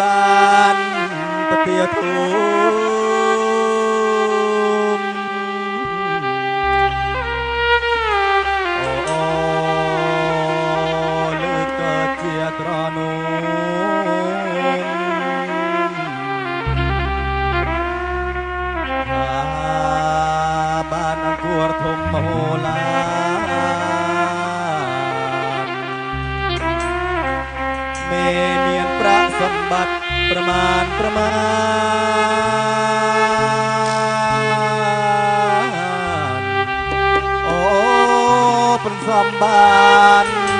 បានពទាធូមអូអូលើកកើតជាត្រនោមថាបានអង្គរធំមហោឡាមេមានប្រាក់ សម្បត្តិប្រមាណប្រមាណអូប្រសំបាន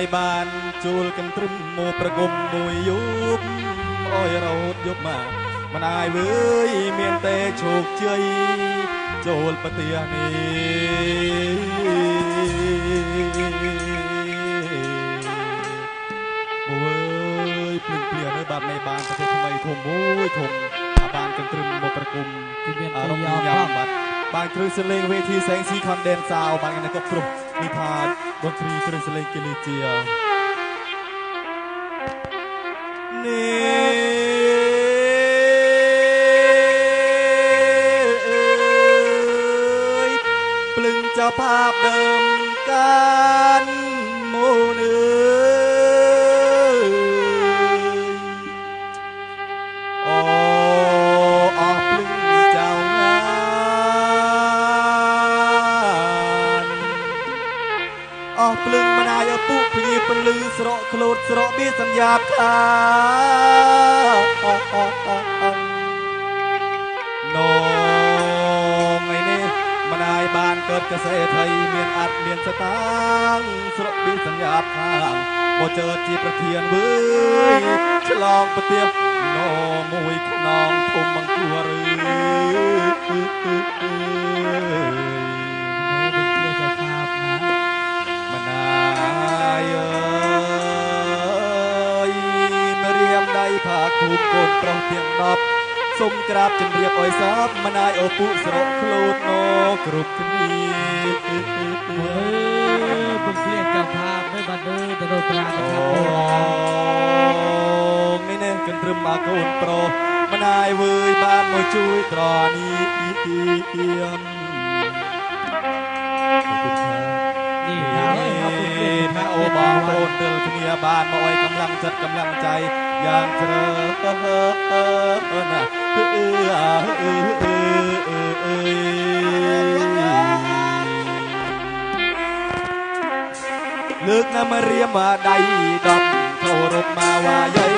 យបានជួលកន្ទ្រឹមមកប្រគំមួយយប់អើយរហូតយប់មកម្នាយវើយមានតែជោគជ័យចូលប្រទះនេះអូយភ្លឹងភ្លានៅបាទមេបានប្រទេសថ្មីធំមួយធំអាបានកន្ទ្រឹមមកប្រគំជំរាបអារទៅម្មណ៍យ៉ាយ៉ាផងបាទបានគ្រឿងសលេងវេធីសែងស៊ីខនដេនសាវបានកាន់តែគ្រប់គ្រង នេះថាតន្ត្រីគ្រឿងសលេងគីលីជានេះភ្លឹងចៅภา ក្លូតស្រកបៀសន្យាខានងឯនេះម្ដាយបានកើតកសេត្រីមានអត់មានស្តាងค์ស្រកបៀសន្យាខាងមកជើជាប្រធានវើយឆ្លងប្រទាបណមួយខ្នងធំបង្គួរឬនេះវិញ ពូកូនប្រុសទាំង10សូមក្រាបជម្រាបអោយសពមិនអាយអោពុស្រកខ្លួនមកគ្រប់គ្នាពុំភ្លៀងចាំថាមិនបានលើទៅរកប្រាកដថាបងនេះនេះកន្ទ្រឹមមកកូនប្រុសមណាយវើយបានមកជួយត្រនេះនេះហើយអពុកថាអូបងប្អូនទិលគ្នាបានមកអុយកម្លាំងចិត្តកម្លាំងใจ យ៉ាងជ្រើណាស់អឺអឺអឺអឺអឺលើកណាមរៀមមកដៃដប់គោរពមកវាយាយតាលើ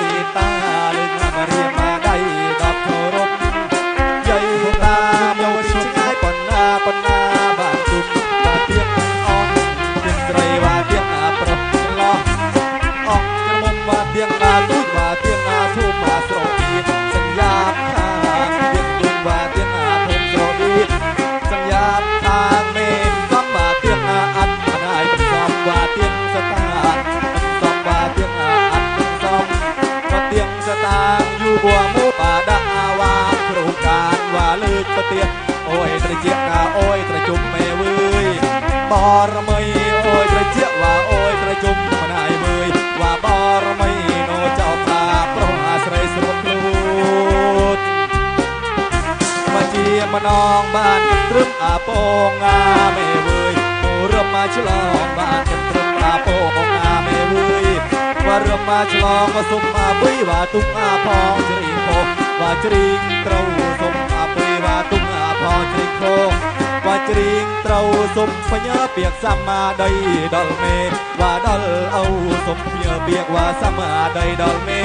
ម្នងបានត្រឹមអាពងអាមេវើយរមមកឆ្លងបានត្រឹមអាពងអាមេវើយវរមមកឆ្លងមកសុំអាបុយវ៉ាទុកអាផងជ្រីពោវ៉ាជ្រីងត្រូវសុំអាបុយវ៉ាទុកអាផងជ្រីងពោវ៉ាជ្រីងត្រូវសុំភញើពាកសម្មាដីដល់មេវ៉ាដល់អូសុំភញើពាកវ៉ាសម្មាដីដល់មេ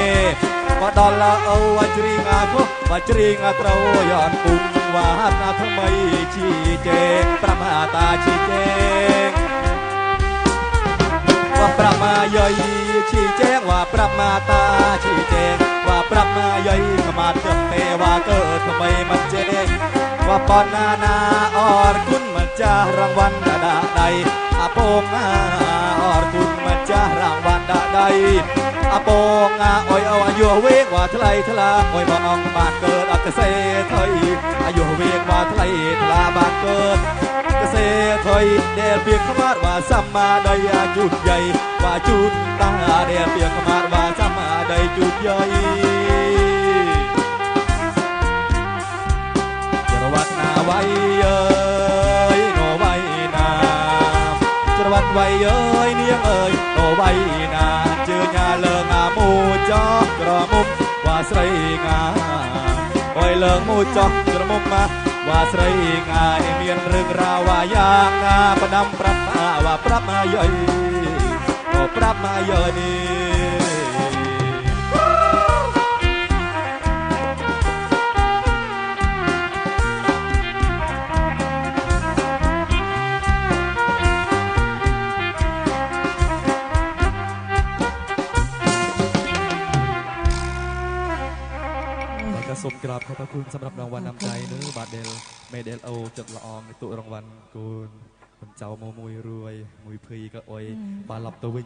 វ៉ាដល់អូវ៉ាជ្រីងអាពោវ៉ាជ្រីងអាត្រូវយ៉ានពុំ ว่าហាត់ណាថ្មីជីជេងប្រមាតាជីជេង ว่าประมาย่อยชี้แจงว่าประมาตาชี้แจงว่าประมาย่อยขมาเกิดเตว่าเกิดทำไมมันเจงว่าปอนนานาออรคุณมันจะรางวัลดาดาใดอาโปงอาออรคุณมันจะรางวัลดาใด អពងអុយអូអាយុវេងវ៉ាថ្លៃថ្លាអុយបងអងបាទកើតអត់កសេថុយអាយុវេងវ៉ាថ្លៃថ្លាបាទកើតកសេថុយដែលពីខ្មាត់វ៉ាសម្មាដីអាយុជ័យវ៉ាជូតតាដែលពីខ្មាត់វ៉ាសម្មាដីជូតយ័យចរវត្តណាវៃយើ ងាអុយលើកមួយចោះក្រមុំមកវាស្រីងាយមានរឿងរាវយ៉ាងណាផ្ដាំប្រាប់អាវ៉ាប្រាប់អាយយក៏ប្រាប់អាយយនេះ แล้วก็สมกราบขอบพระคุณสำหรับรางวัลนำใจเนื้อบาทเดลเมเดลโอจดละอองในตุรางวัลกูลคนเจ้าโมมวยรวยมวยพีก็ออยบาลับตัววิน